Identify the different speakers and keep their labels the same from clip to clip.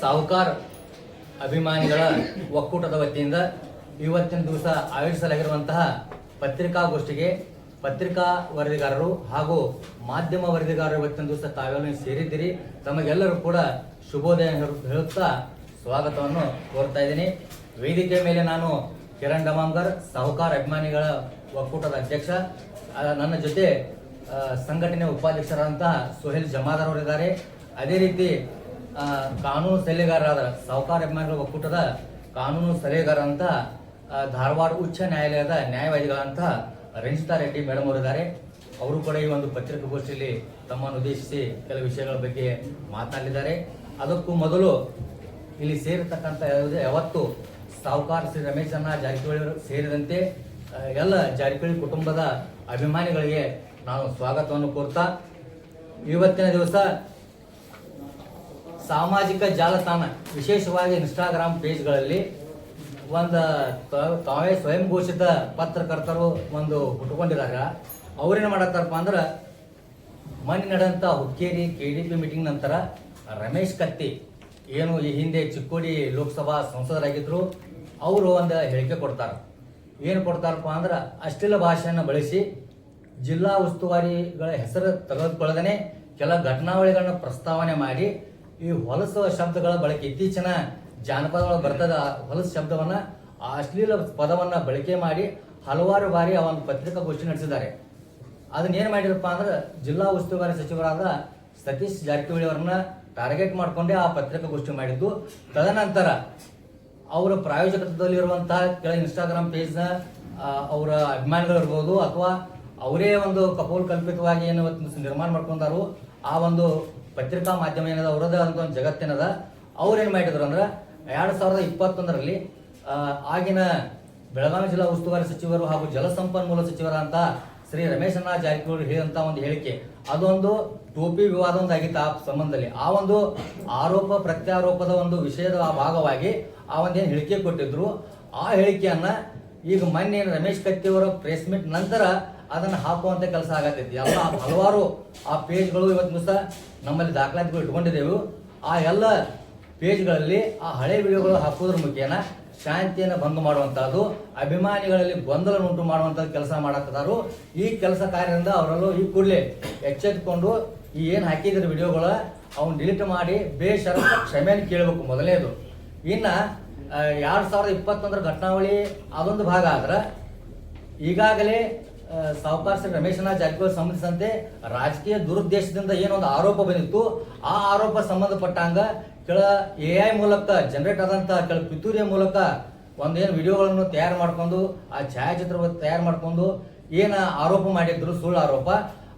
Speaker 1: ಸಾಹುಕಾರ್ ಅಭಿಮಾನಿಗಳ ಒಕ್ಕೂಟದ ವತಿಯಿಂದ ಇವತ್ತಿನ ದಿವಸ ಆಯೋಜಿಸಲಾಗಿರುವಂತಹ ಪತ್ರಿಕಾಗೋಷ್ಠಿಗೆ ಪತ್ರಿಕಾ ವರದಿಗಾರರು ಹಾಗೂ ಮಾಧ್ಯಮ ವರದಿಗಾರರು ಇವತ್ತಿನ ದಿವಸ ತಾವೆಲ್ಲ ಸೇರಿದ್ದೀರಿ. ತಮಗೆಲ್ಲರೂ ಕೂಡ ಶುಭೋದಯ ಹೇಳು- ಹೇಳುತ್ತಾ ಸ್ವಾಗತವನ್ನು ಕೋರ್ತಾ ಇದ್ದೀನಿ. ವೇದಿಕೆ ಮೇಲೆ ನಾನು ಕಿರಣ್ ಡಮಾಂಗರ್, ಸಾಹುಕಾರ ಅಭಿಮಾನಿಗಳ ಒಕ್ಕೂಟದ ಅಧ್ಯಕ್ಷ. ನನ್ನ ಜೊತೆ ಸಂಘಟನೆ ಉಪಾಧ್ಯಕ್ಷರಾದಂತಹ ಸುಹೇಲ್ ಜಮಾದಾರ್ ಅವರಿದ್ದಾರೆ. ಅದೇ ರೀತಿ ಕಾನೂನು ಸಲಹೆಗಾರರಾದ ಸಾಹುಕಾರ ಅಭಿಮಾನಿಗಳ ಒಕ್ಕೂಟದ ಕಾನೂನು ಸಲಹೆಗಾರ ಅಂತ ಧಾರವಾಡ ಉಚ್ಚ ನ್ಯಾಯಾಲಯದ ನ್ಯಾಯವಾದಿಗಳಂತ ರಂಜಿತಾ ರೆಡ್ಡಿ ಮೇಡಮ್ ಅವರಿದ್ದಾರೆ. ಅವರು ಕೂಡ ಈ ಒಂದು ಪತ್ರಿಕಾಗೋಷ್ಠಿಯಲ್ಲಿ ತಮ್ಮನ್ನು ಉದ್ದೇಶಿಸಿ ಕೆಲವು ವಿಷಯಗಳ ಬಗ್ಗೆ ಮಾತನಾಡಿದ್ದಾರೆ. ಅದಕ್ಕೂ ಮೊದಲು ಇಲ್ಲಿ ಸೇರಿರ್ತಕ್ಕಂಥ ಯಾವತ್ತು ಸಾಹುಕಾರ ಶ್ರೀ ರಮೇಶ್ ಅನ್ನ ಜಾರಕಿಹೊಳಿ ಸೇರಿದಂತೆ ಎಲ್ಲ ಜಾರಕಿಹೊಳಿ ಕುಟುಂಬದ ಅಭಿಮಾನಿಗಳಿಗೆ ನಾನು ಸ್ವಾಗತವನ್ನು ಕೋರ್ತಾ, ಇವತ್ತಿನ ದಿವಸ ಸಾಮಾಜಿಕ ಜಾಲತಾಣ, ವಿಶೇಷವಾಗಿ ಇನ್ಸ್ಟಾಗ್ರಾಮ್ ಪೇಜ್ಗಳಲ್ಲಿ ಒಂದು ತಾವೇ ಸ್ವಯಂ ಘೋಷಿತ ಪತ್ರಕರ್ತರು ಒಂದು ಹುಟ್ಕೊಂಡಿದ್ದಾರೆ ಅವ್ರೇನು ಮಾಡತ್ತಾರಪ್ಪ ಅಂದ್ರೆ ಮೊನ್ನೆ ನಡೆದಂಥ Hukkeri K D P meeting ನಂತರ ರಮೇಶ್ ಕತ್ತಿ, ಏನು ಈ ಹಿಂದೆ ಚಿಕ್ಕೋಡಿ ಲೋಕಸಭಾ ಸಂಸದರಾಗಿದ್ರು, ಅವರು ಒಂದು ಹೇಳಿಕೆ ಕೊಡ್ತಾರೆ. ಏನು ಕೊಡ್ತಾರಪ್ಪ ಅಂದ್ರೆ ಅಶ್ಲೀಲ ಭಾಷೆಯನ್ನು ಬಳಸಿ ಜಿಲ್ಲಾ ಉಸ್ತುವಾರಿಗಳ ಹೆಸರು ತೆಗೆದುಕೊಳ್ಳದೇ ಕೆಲ ಘಟನಾವಳಿಗಳನ್ನ ಪ್ರಸ್ತಾವನೆ ಮಾಡಿ ಈ ಹೊಲಸ ಶಬ್ದಗಳ ಬಳಕೆ ಇತ್ತೀಚಿನ ಜಾನಪದಗಳ ಬರ್ತದ ಹೊಲಸ ಶಬ್ದವನ್ನ ಅಶ್ಲೀಲ ಪದವನ್ನ ಬಳಕೆ ಮಾಡಿ ಹಲವಾರು ಬಾರಿ ಒಂದು ಪತ್ರಿಕಾಗೋಷ್ಠಿ ನಡೆಸಿದ್ದಾರೆ. ಅದನ್ನ ಏನ್ ಮಾಡಿರಪ್ಪ ಅಂದ್ರೆ ಜಿಲ್ಲಾ ಉಸ್ತುವಾರಿ ಸಚಿವರಾದ ಸತೀಶ್ ಜಾರಕಿಹೊಳಿ ಅವರನ್ನ ಟಾರ್ಗೆಟ್ ಮಾಡ್ಕೊಂಡೇ ಆ ಪತ್ರಿಕಾಗೋಷ್ಠಿ ಮಾಡಿದ್ದು. ತದನಂತರ ಅವರ ಪ್ರಾಯೋಜಕತ್ವದಲ್ಲಿರುವಂತಹ ಕೆಲ ಇನ್ಸ್ಟಾಗ್ರಾಮ್ ಪೇಜ್ನ ಅವರ ಅಭಿಮಾನಿಗಳಿರ್ಬೋದು ಅಥವಾ ಅವರೇ ಒಂದು ಕಪೋಲ್ ಕಲ್ಪಿತವಾಗಿ ಏನು ನಿರ್ಮಾಣ ಮಾಡ್ಕೊಂಡಾರು. ಆ ಒಂದು ಪತ್ರಿಕಾ ಮಾಧ್ಯಮ ಏನದ ಅವರದ ಅಂತ ಒಂದು ಜಗತ್ತಿನದ ಅವ್ರೇನ್ ಮಾಡಿದ್ರು ಅಂದ್ರೆ ಎರಡು ಸಾವಿರದ ಇಪ್ಪತ್ತೊಂದರಲ್ಲಿ ಆಗಿನ ಬೆಳಗಾವಿ ಜಿಲ್ಲಾ ಉಸ್ತುವಾರಿ ಸಚಿವರು ಹಾಗೂ ಜಲಸಂಪನ್ಮೂಲ ಸಚಿವರಾದಂತ ಶ್ರೀ ರಮೇಶಣ್ಣ ಜಾರಕಿಹೊಳಿ ಹೇಳಿದಂತ ಒಂದು ಹೇಳಿಕೆ. ಅದೊಂದು ಟೋಪಿ ವಿವಾದ ಒಂದು ಆಗಿತ್ತು ಆ ಸಂಬಂಧದಲ್ಲಿ. ಆ ಒಂದು ಆರೋಪ, ಪ್ರತ್ಯಾರೋಪದ ಒಂದು ವಿಷಯದ ಭಾಗವಾಗಿ ಆ ಒಂದೇನು ಹೇಳಿಕೆ ಕೊಟ್ಟಿದ್ರು. ಆ ಹೇಳಿಕೆಯನ್ನ ಈಗ ಮೊನ್ನೆ ಏನು ರಮೇಶ್ ಕತ್ತಿಯವರ ಪ್ರೆಸ್ ಮೀಟ್ ನಂತರ ಅದನ್ನ ಹಾಕುವಂತ ಕೆಲಸ ಆಗತ್ತೈತಿ ಎಲ್ಲ ಹಲವಾರು ಆ ಪೇಜ್ಗಳು ಇವತ್ತು ಸಹ ನಮ್ಮಲ್ಲಿ ದಾಖಲಾತಿಗಳು ಇಟ್ಕೊಂಡಿದ್ದೇವೆ ಆ ಎಲ್ಲ ಪೇಜ್ಗಳಲ್ಲಿ ಆ ಹಳೆ ವಿಡಿಯೋಗಳು ಹಾಕೋದ್ರ ಮುಖೇನ ಶಾಂತಿಯನ್ನು ಭಂಗ ಮಾಡುವಂತಹದ್ದು, ಅಭಿಮಾನಿಗಳಲ್ಲಿ ಗೊಂದಲ ಉಂಟು ಮಾಡುವಂಥದ್ದು ಕೆಲಸ ಮಾಡಕ್ಕದಾರು ಈ ಕೆಲಸ ಕಾರ್ಯದಿಂದ ಅವರಲ್ಲೂ ಈ ಕೂಡಲೇ ಎಚ್ಚೆತ್ಕೊಂಡು ಈ ಏನು ಹಾಕಿದ್ರ ವಿಡಿಯೋಗಳ ಅವ್ನು ಡಿಲೀಟ್ ಮಾಡಿ ಬೇಷರ ಕ್ಷಮೆಯನ್ನು ಕೇಳಬೇಕು ಮೊದಲನೇದು ಇನ್ನ ಎರಡ್ ಸಾವಿರದ ಇಪ್ಪತ್ತೊಂದರ ಘಟನಾವಳಿ ಅದೊಂದು ಭಾಗ ಆದ್ರೆ ಈಗಾಗಲೇ ಆ, ಸಾವುಕಾರ ಶ್ರೀ ರಮೇಶನ ಜಾರಕಿಹೊಳಿ ಸಂಬಂಧಿಸಿದಂತೆ ರಾಜಕೀಯ ದುರುದ್ದೇಶದಿಂದ ಏನೊಂದು ಆರೋಪ ಬಂದಿತ್ತು. ಆ ಆರೋಪ ಸಂಬಂಧಪಟ್ಟಂಗ ಕೆಳ ಎ ಐ ಮೂಲಕ ಜನರೇಟ್ ಆದಂತ ಕೆಳ ಪಿತೂರಿಯ ಮೂಲಕ ಒಂದೇನು ವಿಡಿಯೋಗಳನ್ನು ತಯಾರು ಮಾಡ್ಕೊಂಡು ಆ ಛಾಯಾಚಿತ್ರ ತಯಾರು ಮಾಡ್ಕೊಂಡು ಏನ ಆರೋಪ ಮಾಡಿದ್ರು ಸುಳ್ಳು ಆರೋಪ.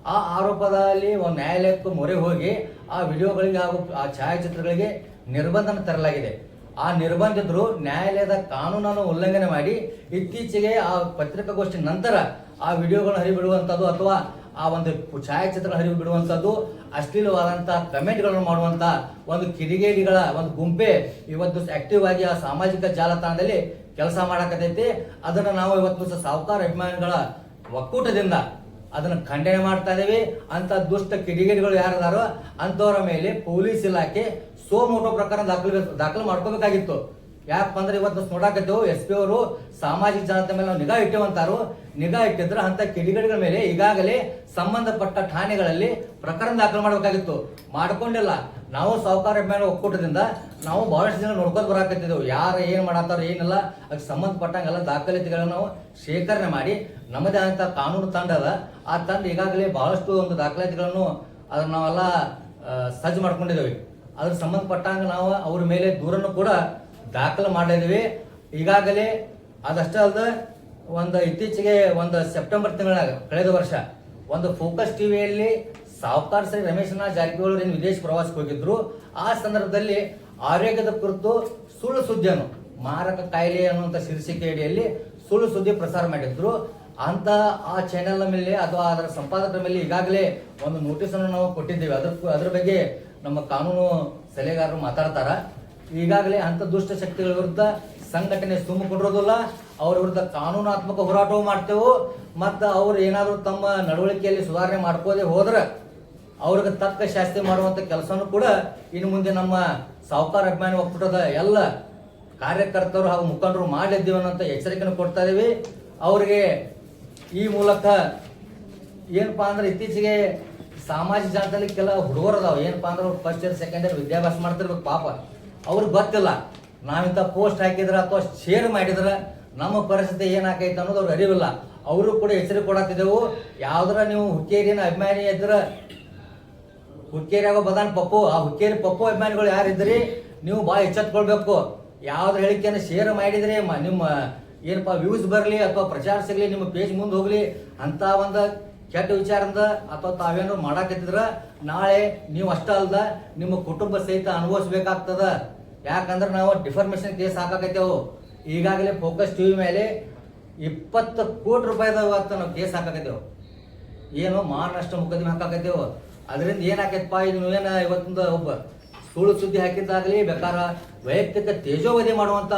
Speaker 1: ಆ ಆರೋಪದಲ್ಲಿ ಒಂದು ನ್ಯಾಯಾಲಯಕ್ಕೆ ಮೊರೆ ಹೋಗಿ ಆ ವಿಡಿಯೋಗಳಿಗೆ ಹಾಗೂ ಆ ಛಾಯಾಚಿತ್ರಗಳಿಗೆ ನಿರ್ಬಂಧನ ತರಲಾಗಿದೆ. ಆ ನಿರ್ಬಂಧಿದ್ರು ನ್ಯಾಯಾಲಯದ ಕಾನೂನನ್ನು ಉಲ್ಲಂಘನೆ ಮಾಡಿ ಇತ್ತೀಚೆಗೆ ಆ ಪತ್ರಿಕಾಗೋಷ್ಠಿ ನಂತರ ಆ ವಿಡಿಯೋಗಳನ್ನು ಹರಿಬಿಡುವಂಥದ್ದು ಅಥವಾ ಆ ಒಂದು ಛಾಯಾಚಿತ್ರ ಹರಿವು ಬಿಡುವಂಥದ್ದು ಅಶ್ಲೀಲವಾದಂಥ ಕಮೆಂಟ್ಗಳನ್ನು ಮಾಡುವಂಥ ಒಂದು ಕಿಡಿಗೇಡಿಗಳ ಒಂದು ಗುಂಪೆ ಇವತ್ತು ಆಕ್ಟಿವ್ ಆಗಿ ಆ ಸಾಮಾಜಿಕ ಜಾಲತಾಣದಲ್ಲಿ ಕೆಲಸ ಮಾಡಕತೈತಿ ಅದನ್ನು ನಾವು ಇವತ್ತು ಸಹ ಸಾಹುಕಾರ ಅಭಿಮಾನಿಗಳ ಒಕ್ಕೂಟದಿಂದ ಅದನ್ನು ಖಂಡನೆ ಮಾಡ್ತಾ ಇದ್ದೀವಿ ಅಂತ ದುಷ್ಟ ಕಿಡಿಗೇಡಿಗಳು ಯಾರದಾರೋ ಅಂಥವರ ಮೇಲೆ ಪೊಲೀಸ್ ಇಲಾಖೆ ಸೋಮೋಟೋ ಪ್ರಕಾರ ದಾಖಲು ದಾಖಲು ಮಾಡ್ಕೋಬೇಕಾಗಿತ್ತು. ಯಾಕಪ್ಪ ಅಂದ್ರೆ ಇವತ್ತು ನೋಡಾಕತ್ತೇವು ಎಸ್ ಪಿ ಅವರು ಸಾಮಾಜಿಕ ಜಾಲತಾಣ ಮೇಲೆ ನಾವು ನಿಗಾ ಇಟ್ಟೇವಂತಾರು ನಿಗಾ ಇಟ್ಟಿದ್ರೆ ಅಂತ ಕಿಡಿಗಡಿಗಳ ಮೇಲೆ ಈಗಾಗಲೇ ಸಂಬಂಧಪಟ್ಟ ಠಾಣೆಗಳಲ್ಲಿ ಪ್ರಕರಣ ದಾಖಲು ಮಾಡಬೇಕಾಗಿತ್ತು. ಮಾಡ್ಕೊಂಡಿಲ್ಲ. ನಾವು ಸಹಕಾರ ಮೇಲೆ ಒಕ್ಕೂಟದಿಂದ ನಾವು ಬಹಳಷ್ಟು ಜನ ನೋಡ್ಕೊಂಡು ಬರಾಕತ್ತಿದ್ದೆವು. ಯಾರು ಏನು ಮಾಡತ್ತಾರ ಏನಿಲ್ಲ. ಅದಕ್ಕೆ ಸಂಬಂಧಪಟ್ಟಂಗೆಲ್ಲ ದಾಖಲಾತಿಗಳನ್ನ ನಾವು ಶೇಖರಣೆ ಮಾಡಿ ನಮ್ಮದೇ ಆದಂತ ಕಾನೂನು ತಂಡ ಅದ. ಆ ತಂಡ ಈಗಾಗಲೇ ಬಹಳಷ್ಟು ಒಂದು ದಾಖಲಾತಿಗಳನ್ನು ಅದನ್ನ ನಾವೆಲ್ಲ ಸಜ್ಜು ಮಾಡ್ಕೊಂಡಿದ್ದೇವೆ. ಅದ್ರ ಸಂಬಂಧಪಟ್ಟಂಗೆ ನಾವು ಅವ್ರ ಮೇಲೆ ದೂರನ್ನು ಕೂಡ ದಾಖಲು ಮಾಡಿದ್ವಿ. ಈಗಾಗಲೇ ಅದಷ್ಟೇ ಅಲ್ಲದೆ ಒಂದು ಇತ್ತೀಚೆಗೆ ಒಂದು ಸೆಪ್ಟೆಂಬರ್ ತಿಂಗಳಾಗ, ಕಳೆದ ವರ್ಷ ಒಂದು ಫೋಕಸ್ ಟಿವಿಯಲ್ಲಿ ಸಾಹುಕಾರ ಶ್ರೀ ರಮೇಶನ ಜಾರಕಿಹೊಳಿ ವಿದೇಶ ಪ್ರವಾಸಕ್ಕೆ ಹೋಗಿದ್ರು. ಆ ಸಂದರ್ಭದಲ್ಲಿ ಆರೋಗ್ಯದ ಕುರಿತು ಸುಳ್ಳು ಸುದ್ದಿಯನ್ನು, ಮಾರಕ ಕಾಯಿಲೆ ಅನ್ನುವಂಥ ಶೀರ್ಷಿಕೆ ಅಡಿಯಲ್ಲಿ ಸುಳ್ಳು ಸುದ್ದಿ ಪ್ರಸಾರ ಮಾಡಿದ್ರು. ಅಂತ ಆ ಚಾನೆಲ್ ಮೇಲೆ ಅಥವಾ ಅದರ ಸಂಪಾದಕರ ಮೇಲೆ ಈಗಾಗಲೇ ಒಂದು ನೋಟಿಸ್ ಅನ್ನು ನಾವು ಕೊಟ್ಟಿದ್ದೇವೆ. ಅದ್ರ ಅದ್ರ ಬಗ್ಗೆ ನಮ್ಮ ಕಾನೂನು ಸಲಹೆಗಾರರು ಮಾತಾಡ್ತಾರ. ಈಗಾಗಲೇ ಅಂತ ದುಷ್ಟ ಶಕ್ತಿಗಳ ವಿರುದ್ಧ ಸಂಘಟನೆ ಸುಮ್ಮಕೊಂಡಿರೋದಿಲ್ಲ ಅವ್ರ ವಿರುದ್ಧ ಕಾನೂನಾತ್ಮಕ ಹೋರಾಟವೂ ಮಾಡ್ತೇವೆ. ಮತ್ತು ಅವ್ರು ಏನಾದರೂ ತಮ್ಮ ನಡವಳಿಕೆಯಲ್ಲಿ ಸುಧಾರಣೆ ಮಾಡ್ಕೋದೆ ಹೋದ್ರೆ ಅವ್ರಿಗೆ ತಕ್ಕ ಶಾಸ್ತಿ ಮಾಡುವಂಥ ಕೆಲಸನೂ ಕೂಡ ಇನ್ನು ಮುಂದೆ ನಮ್ಮ ಸಾಹುಕಾರ ಅಭಿಮಾನಿ ಒಕ್ಕೂಟದ ಎಲ್ಲ ಕಾರ್ಯಕರ್ತರು ಹಾಗೂ ಮುಖಂಡರು ಮಾಡಿದ್ದೇವೆ ಅನ್ನೋಂಥ ಎಚ್ಚರಿಕೆಯನ್ನು ಕೊಡ್ತಾ ಇದೀವಿ ಅವರಿಗೆ ಈ ಮೂಲಕ ಏನಪ್ಪಾ ಅಂದ್ರೆ ಇತ್ತೀಚೆಗೆ ಸಾಮಾಜಿಕ ಜಾಲದಲ್ಲಿ ಕೆಲ ಹುಡುಗರು ಅದಾವೆ. ಏನಪ್ಪಾ ಅಂದ್ರೆ ಫಸ್ಟ್ ಇಯರ್ ಸೆಕೆಂಡ್ ಇಯರ್ ವಿದ್ಯಾಭ್ಯಾಸ ಮಾಡ್ತಿರ್ಬೇಕು ಪಾಪ. ಅವ್ರಿಗೆ ಗೊತ್ತಿಲ್ಲ. ನಾವಿಂಥ ಪೋಸ್ಟ್ ಹಾಕಿದ್ರೆ ಅಥವಾ ಶೇರ್ ಮಾಡಿದ್ರೆ ನಮ್ಮ ಪರಿಸ್ಥಿತಿ ಏನಾಕೈತೆ ಅನ್ನೋದು ಅವ್ರು ಅರಿವಿಲ್ಲ. ಅವರು ಕೂಡ ಹೆಸರು ಕೊಡತ್ತಿದ್ದೆವು ಯಾವ್ದಾರ ನೀವು ಹುಕ್ಕೇರಿನ ಅಭಿಮಾನಿ ಇದ್ರ ಹುಕ್ಕೇರಿಯಾಗ ಬದಾನ್ ಪಪ್ಪು, ಆ ಹುಕ್ಕೇರಿ ಪಪ್ಪು ಅಭಿಮಾನಿಗಳು ಯಾರಿದ್ರಿ ನೀವು ಭಾಳ ಎಚ್ಚೆತ್ಕೊಳ್ಬೇಕು. ಯಾವ್ದ್ರ ಹೇಳಿಕೆಯನ್ನು ಶೇರ್ ಮಾಡಿದ್ರೆ ನಿಮ್ಮ, ಏನಪ್ಪ ವ್ಯೂಸ್ ಬರಲಿ ಅಥವಾ ಪ್ರಚಾರ ಸಿಗಲಿ, ನಿಮ್ಮ ಪೇಜ್ ಮುಂದೆ ಹೋಗಲಿ, ಅಂತ ಒಂದು ಕೆಟ್ಟ ವಿಚಾರದಿಂದ ಅಥವಾ ತಾವೇನೋ ಮಾಡಾಕತ್ತಿದ್ರ, ನಾಳೆ ನೀವು ಅಷ್ಟ ಅಲ್ದ, ನಿಮ್ಮ ಕುಟುಂಬ ಸಹಿತ ಅನುಭವಿಸ್ಬೇಕಾಗ್ತದ. ಯಾಕಂದ್ರೆ ನಾವು ಡಿಫಾರ್ಮೇಶನ್ ಕೇಸ್ ಹಾಕಾಕತ್ತೇವು. ಈಗಾಗಲೇ ಫೋಕಸ್ ಟಿವಿ ಮೇಲೆ ಇಪ್ಪತ್ತು ಕೋಟಿ ರೂಪಾಯಿದ ಇವತ್ತು ನಾವು ಕೇಸ್ ಹಾಕಾಕತ್ತೇವು. ಏನು ಮಾನನಷ್ಟ ಮುಖದ್ಮೆ ಹಾಕಾಕತ್ತೇವು. ಅದರಿಂದ ಏನಾಕೈತಪ್ಪ, ಇದು ಏನು ಇವತ್ತಿಂದ ಒಬ್ಬ ಸುಳ್ಳು ಸುದ್ದಿ ಹಾಕಿದ್ದಾಗಲಿ, ಬೇಕಾರ ವೈಯಕ್ತಿಕ ತೇಜೋವಧಿ ಮಾಡುವಂತ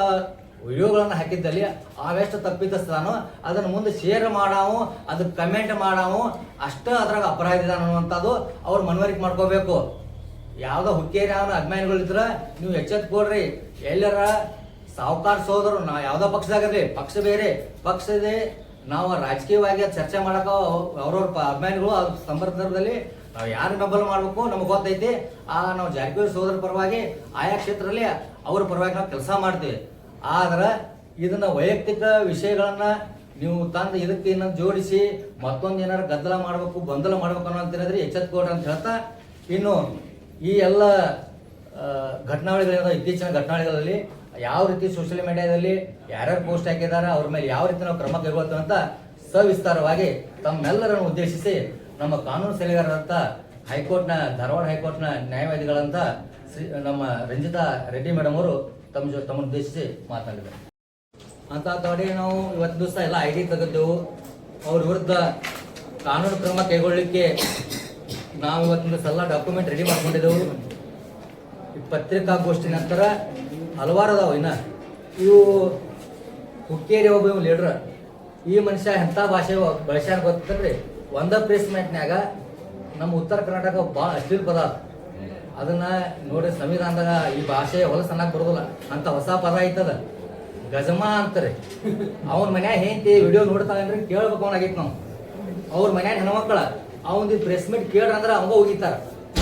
Speaker 1: ವಿಡಿಯೋಗಳನ್ನು ಹಾಕಿದ್ದಲ್ಲಿ ಅವೆಷ್ಟು ತಪ್ಪಿತಸ್ಥಾನೋ ಅದನ್ನು ಮುಂದೆ ಶೇರ್ ಮಾಡಾವು ಅದಕ್ಕೆ ಕಮೆಂಟ್ ಮಾಡಾವು, ಅಷ್ಟ ಅದ್ರಾಗ ಅಪರಾಧ ಅನ್ನುವಂಥದ್ದು ಅವ್ರು ಮನವರಿಕೆ ಮಾಡ್ಕೋಬೇಕು. ಯಾವುದೋ ಹುಕ್ಕೇರಿ ಅವನ ಅಭಿಮಾನಿಗಳು ಇದ್ರ ನೀವು ಎಚ್ಚೆತ್ಕೊಳ್ರಿ ಎಲ್ಲರ ಸಾವುಕಾರ ಸೋದರು ನಾವು ಯಾವ್ದೋ ಪಕ್ಷದಾಗಿರಲಿ, ಪಕ್ಷ ಬೇರೆ ಪಕ್ಷದೇ ನಾವು ರಾಜಕೀಯವಾಗಿ ಚರ್ಚೆ ಮಾಡಕ ಅವ್ರವ್ರ ಅಭಿಮಾನಿಗಳು ಅವ್ರ ಸಂದರ್ಭದಲ್ಲಿ ನಾವು ಯಾರು ಬೆಂಬಲ ಮಾಡಬೇಕು ನಮಗೆ ಗೊತ್ತೈತಿ. ಆ ನಾವು ಜಾರಕಿಹೊಳಿ ಸೋದರ ಪರವಾಗಿ ಆಯಾ ಕ್ಷೇತ್ರದಲ್ಲಿ ಅವ್ರ ಪರವಾಗಿ ನಾವು ಕೆಲಸ ಮಾಡ್ತೀವಿ. ಆದ್ರೆ ಇದನ್ನ ವೈಯಕ್ತಿಕ ವಿಷಯಗಳನ್ನ ನೀವು ತಂದು ಇದಕ್ಕೆ ಇನ್ನೊಂದು ಜೋಡಿಸಿ ಮತ್ತೊಂದು ಏನಾರು ಗದ್ದಲ ಮಾಡಬೇಕು, ಗೊಂದಲ ಮಾಡ್ಬೇಕು ಅನ್ನೋ ಅಂತೇಳಿದ್ರೆ ಎಚ್ಚೆತ್ಕೊಡ್ರಿ ಅಂತ ಹೇಳ್ತಾ, ಇನ್ನು ಈ ಎಲ್ಲ ಘಟನಾವಳಿಗಳೇನೋ ಇತ್ತೀಚಿನ ಘಟನಾವಳಿಗಳಲ್ಲಿ ಯಾವ ರೀತಿ ಸೋಷಿಯಲ್ ಮೀಡಿಯಾದಲ್ಲಿ ಯಾರ್ಯಾರು ಪೋಸ್ಟ್ ಹಾಕಿದ್ದಾರೆ, ಅವ್ರ ಮೇಲೆ ಯಾವ ರೀತಿ ನಾವು ಕ್ರಮ ಕೈಗೊಳ್ತೇವೆ ಅಂತ ಸವಿಸ್ತಾರವಾಗಿ ತಮ್ಮೆಲ್ಲರನ್ನು ಉದ್ದೇಶಿಸಿ ನಮ್ಮ ಕಾನೂನು ಸಲಹೆಗಾರರಂತ ಹೈಕೋರ್ಟ್ನ, ಧಾರವಾಡ ಹೈಕೋರ್ಟ್ನ ನ್ಯಾಯವಾದಿಗಳಂತ ನಮ್ಮ ರಂಜಿತಾ ರೆಡ್ಡಿ ಮೇಡಮ್ ಅವರು ತಮ್ಮ ಜೊತೆ ತಮ್ಮ ಉದ್ದೇಶಿಸಿ ಮಾತನಾಡಿದ್ದಾರೆ ಅಂತ ತೋಡಿ ನಾವು ಇವತ್ತು ದಿವಸ ಎಲ್ಲ ಐ ಡಿ ತೆಗೆದೆವು. ಅವ್ರ ವಿರುದ್ಧ ಕಾನೂನು ಕ್ರಮ ಕೈಗೊಳ್ಳಲಿಕ್ಕೆ ನಾವು ಇವತ್ತಿನ ದಿವಸ ಎಲ್ಲ ಡಾಕ್ಯುಮೆಂಟ್ ರೆಡಿ ಮಾಡ್ಕೊಂಡಿದ್ದೆವು ಈ ಪತ್ರಿಕಾಗೋಷ್ಠಿ ನಂತರ ಹಲವಾರು ಅದಾವ ಇನ್ನ. ಇವು ಹುಕ್ಕೇರಿ ಒಬ್ಬ ಇವ್ ಲೀಡ್ರ್ ಈ ಮನುಷ್ಯ ಎಂಥ ಭಾಷೆ ಬಳಸ್ಯಾರ ಗೊತ್ತಲ್ರಿ ಒಂದ ಪ್ಲೇಸ್ಮೆಂಟ್ನ್ಯಾಗ ನಮ್ಮ ಉತ್ತರ ಕರ್ನಾಟಕ ಭಾಳ ಅಶ್ಲೀಲ. ಅದನ್ನ ನೋಡಿ ಸಂವಿಧಾನದಾಗ ಈ ಭಾಷೆ ಹೊಲಸ ಅನ್ನಕ್ ಬರೋದಿಲ್ಲ. ಅಂತ ಹೊಸ ಪದ ಐತದ. ಗಜಮಾ ಅಂತಾರೆ. ಅವ್ರ ಮನ್ಯಾಗ ಹೆಂಡತಿ ವಿಡಿಯೋ ನೋಡ್ತಾವಂದ್ರೆ ಕೇಳ್ಬೇಕು ಅವನಾಗೈತಿ ನಾವು. ಅವ್ರ ಮನ್ಯಾಗ ಹೆಣ್ಮಕ್ಳ, ಅವನದು ಪ್ರೆಸ್ ಮೀಟ್ ಕೇಳ್ರ ಅಂದ್ರೆ ಅವಂಗ ಹೋಗಿತಾರ.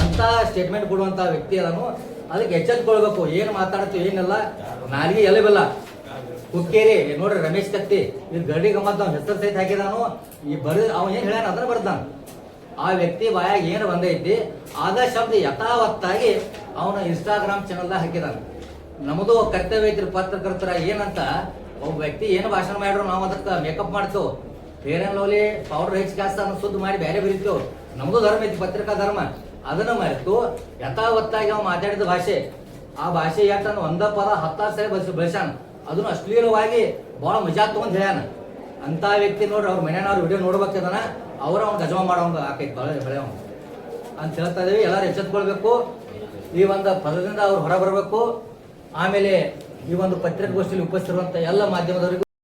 Speaker 1: ಅಂತ ಸ್ಟೇಟ್ಮೆಂಟ್ ಕೊಡುವಂತ ವ್ಯಕ್ತಿ ಅದನ್ನು ಅದಕ್ಕೆ ಎಚ್ಚೆತ್ಕೊಳ್ಬೇಕು, ಏನ್ ಮಾತಾಡತ್ತು ಏನಿಲ್ಲ. ನಾಲಿಗೆ ಎಲೆಬಲ್ಲ ಹುಕ್ಕೇರಿ ನೋಡ್ರಿ ರಮೇಶ್ ಕತ್ತಿ, ಇದು ಗಡಿ ಗಮ್ಮತ್ ಅವ್ನ ಹೆಸರು ಸಹಿತ ಹಾಕಿದಾನು. ಈ ಬರೀ, ಅವ್ನ ಏನ್ ಹೇಳ್ಯಾನ ಅದನ್ನ ಬರ್ದಾನ ಆ ವ್ಯಕ್ತಿ ಬಾಯಾಗ ಏನು ಬಂದೈತಿ? ಆದ ಶಬ್ದ ಯಥಾವತ್ತಾಗಿ ಅವನ ಇನ್ಸ್ಟಾಗ್ರಾಮ್ ಚಾನಲ್ದಾಗ ಹಾಕಿದಾನೆ. ನಮ್ಮದು ಕರ್ತವ್ಯ ಐತ್ರಿ ಪತ್ರಕರ್ತರ ಏನಂತ? ಒಬ್ಬ ವ್ಯಕ್ತಿ ಏನು ಭಾಷಣ ಮಾಡ್ರು ನಾವು ಅದಕ್ಕೆ ಮೇಕಪ್ ಮಾಡ್ತೇವೆ. ಫೇರ್ ಲವ್ಲಿ ಪೌಡರ್ ಹೆಚ್ಚು ಜಾಸ್ತಿ ಅನ್ನೋ ಸುದ್ದಿ ಮಾಡಿ ಬೇರೆ ಬರೀತೇವೆ. ನಮ್ದು ಧರ್ಮ ಐತಿ ಪತ್ರಿಕಾ ಧರ್ಮ. ಅದನ್ನು ಮರೆತು ಯಥಾವತ್ತಾಗಿ ಅವ ಮಾತಾಡಿದ ಭಾಷೆ. ಆ ಭಾಷೆ ಯಾಕಂದ್ರೆ ಒಂದ ಪದ ಹತ್ತಾರು ಸರಿ ಬಳಸಿ ಬಳಸ್ಯಾನ. ಅದನ್ನು ಅಶ್ಲೀಲವಾಗಿ ಬಹಳ ಮಜಾ ತಗೊಂಡ್ ಹೇಳ್ಯಾನ. ಅಂತ ವ್ಯಕ್ತಿ ನೋಡ್ರಿ, ಅವ್ರ ಮನೆಯವ್ರ ವಿಡಿಯೋ ನೋಡ್ಬೇಕದನ, ಅವ್ರ ಅವ್ನ ಗಜಮ ಮಾಡೋಂಗ ಆಕೈತಿ ಬಳೆ ಬೆಳೆಯವ ಅಂತ ಹೇಳ್ತಾ ಇದೀವಿ, ಎಲ್ಲರೂ ಎಚ್ಚೆತ್ಕೊಳ್ಬೇಕು. ಈ ಒಂದು ಪದದಿಂದ ಅವ್ರು ಹೊರ ಬರಬೇಕು ಆಮೇಲೆ ಈ ಒಂದು ಪತ್ರಿಕಾಗೋಷ್ಠಿಯಲ್ಲಿ ಉಪಸ್ಥಿತಿರುವಂತ ಎಲ್ಲ ಮಾಧ್ಯಮದವರಿಗೂ